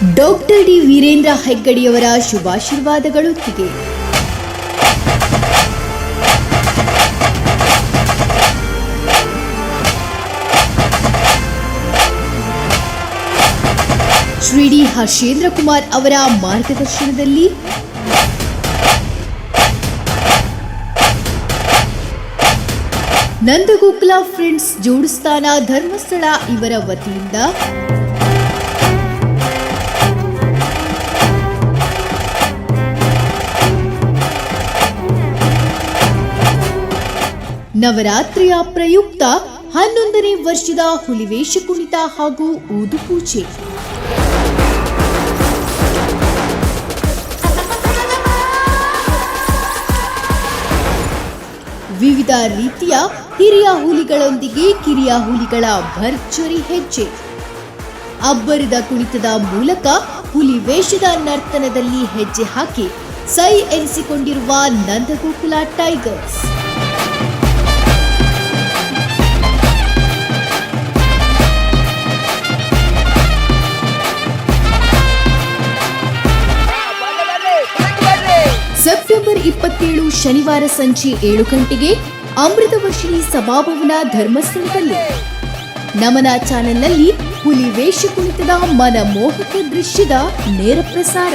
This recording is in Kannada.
ಡಾಕ್ಟರ್ ಡಿ ವೀರೇಂದ್ರ ಹೆಗ್ಗಡಿಯವರ ಶುಭಾಶೀರ್ವಾದಗಳೊಂದಿಗೆ ಶ್ರೀ ಡಿ ಹರ್ಷೇಂದ್ರ ಕುಮಾರ್ ಅವರ ಮಾರ್ಗದರ್ಶನದಲ್ಲಿ ನಂದಗೋಕುಲ ಫ್ರೆಂಡ್ಸ್ ಜೋಡಿಸ್ತಾನ ಧರ್ಮಸ್ಥಳ ಇವರ ವತಿಯಿಂದ ನವರಾತ್ರಿಯ ಪ್ರಯುಕ್ತ ಹನ್ನೊಂದನೇ ವರ್ಷದ ಹುಲಿವೇಶ ಕುಣಿತ ಹಾಗೂ ಊದು ಪೂಜೆ. ವಿವಿಧ ರೀತಿಯ ಹಿರಿಯ ಹುಲಿಗಳೊಂದಿಗೆ ಕಿರಿಯ ಹುಲಿಗಳ ಭರ್ಜರಿ ಹೆಜ್ಜೆ. ಅಬ್ಬರದ ಕುಣಿತದ ಮೂಲಕ ಹುಲಿ ವೇಷದ ನರ್ತನದಲ್ಲಿ ಹೆಜ್ಜೆ ಹಾಕಿ ಸೈ ಎನಿಸಿಕೊಂಡಿರುವ ನಂದಗೋಕುಲ ಟೈಗರ್ಸ್. ಸೆಪ್ಟೆಂಬರ್ ಇಪ್ಪತ್ತೇಳು ಶನಿವಾರ ಸಂಜೆ ಏಳು ಗಂಟೆಗೆ ಅಮೃತ ವರ್ಷಿಣಿ ಸಭಾಭವನ ಧರ್ಮಸ್ಥಳದಲ್ಲಿ. ನಮನ ಚಾನೆಲ್ನಲ್ಲಿ ಹುಲಿ ವೇಷ ಕುಣಿತದ ಮನಮೋಹಕ ದೃಶ್ಯದ ನೇರ ಪ್ರಸಾರ.